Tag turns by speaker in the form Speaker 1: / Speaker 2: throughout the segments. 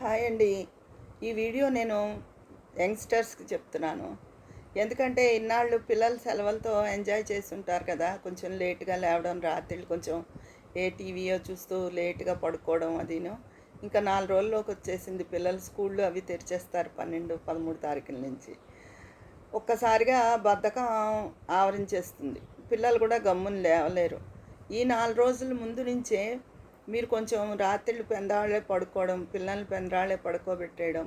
Speaker 1: Hi అండి. ఈ video నేను యంగ్స్టర్స్కి చెప్తున్నాను. ఎందుకంటే ఇన్నాళ్ళు పిల్లలు సెలవులతో ఎంజాయ్ చేస్తుంటారు కదా. కొంచెం లేట్గా లేవడం రాత్రిళ్ళు కొంచెం ఏ టీవీయో చూస్తూ లేట్గా పడుకోవడం అదిను. ఇంకా నాలుగు రోజుల్లోకి వచ్చేసింది. పిల్లలు స్కూళ్ళు అవి తెరిచేస్తారు పన్నెండు పదమూడు తారీఖుల నుంచి. ఒక్కసారిగా బద్ధకం ఆవరించేస్తుంది. పిల్లలు కూడా గమ్మున లేవలేరు. ఈ నాలుగు రోజుల ముందు నుంచే మీరు కొంచెం రాత్రిళ్ళు పెందరాళ్ళే పడుకోవడం పిల్లల్ని పెందరాళ్ళే పడుకోబెట్టేయడం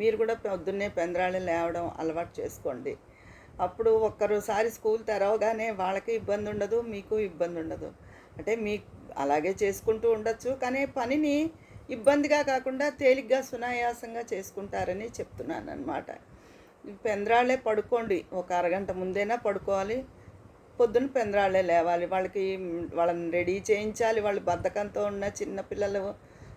Speaker 1: మీరు కూడా పొద్దున్నే పెందరాళ్ళే లేవడం అలవాటు చేసుకోండి. అప్పుడు ఒక్కరోసారి స్కూల్ తెరవగానే వాళ్ళకి ఇబ్బంది ఉండదు మీకు ఇబ్బంది ఉండదు. అంటే మీ అలాగే చేసుకుంటూ ఉండొచ్చు కానీ పనిని ఇబ్బందిగా కాకుండా తేలిగ్గా సునాయాసంగా చేసుకుంటారని చెప్తున్నాను అనమాట పెందరాళ్ళే పడుకోండి ఒక అరగంట ముందైనా పడుకోవాలి. పొద్దున్న పెందరాళ్ళే లేవాలి. వాళ్ళకి వాళ్ళని రెడీ చేయించాలి. వాళ్ళు బద్ధకంతో ఉన్న చిన్న పిల్లలు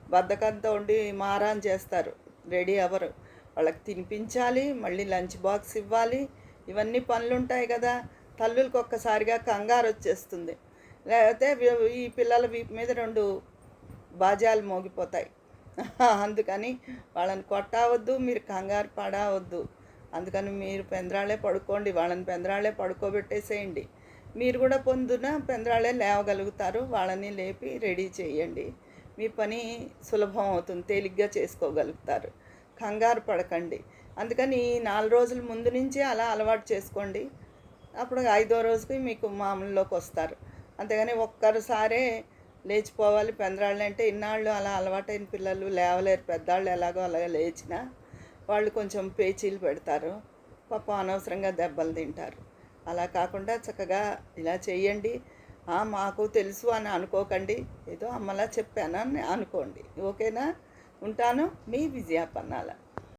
Speaker 1: బద్ధకంతో ఉండి మారాన్ చేస్తారు. రెడీ అవ్వరు. వాళ్ళకి తినిపించాలి. మళ్ళీ లంచ్ బాక్స్ ఇవ్వాలి. ఇవన్నీ పనులు ఉంటాయి కదా. తల్లులకు ఒక్కసారిగా కంగారు వచ్చేస్తుంది. లేకపోతే ఈ పిల్లల వీపు మీద రెండు బాజాలు మోగిపోతాయి. అందుకని వాళ్ళని కొట్టవద్దు. మీరు కంగారు పడవద్దు. అందుకని మీరు పెందరాళ్ళే పడుకోండి. వాళ్ళని పెందరాళ్ళే పడుకోబెట్టేసేయండి. మీరు కూడా పొందున పెందరాళ్ళే లేవగలుగుతారు. వాళ్ళని లేపి రెడీ చేయండి. మీ పని సులభం అవుతుంది. తేలిగ్గా చేసుకోగలుగుతారు. కంగారు పడకండి. అందుకని ఈ నాలుగు రోజుల ముందు నుంచే అలా అలవాటు చేసుకోండి. అప్పుడు ఐదో రోజుకి మీకు మామూలులోకి వస్తారు. అంతేగాని ఒక్కసారే లేచిపోవాలి. పెందరాళ్ళు అంటే ఇన్నాళ్ళు అలా అలవాటైన పిల్లలు లేవలేరు. పెద్దవాళ్ళు ఎలాగో అలాగే లేచినా వాళ్ళు కొంచెం పేచీలు పెడతారు. పాపం అనవసరంగా దెబ్బలు తింటారు. అలా కాకుండా చక్కగా ఇలా చేయండి మాకు తెలుసు అని అనుకోకండి. ఏదో అమ్మలా చెప్పానని అనుకోండి. ఓకేనా? ఉంటాను. మీ విజయాపన్నాల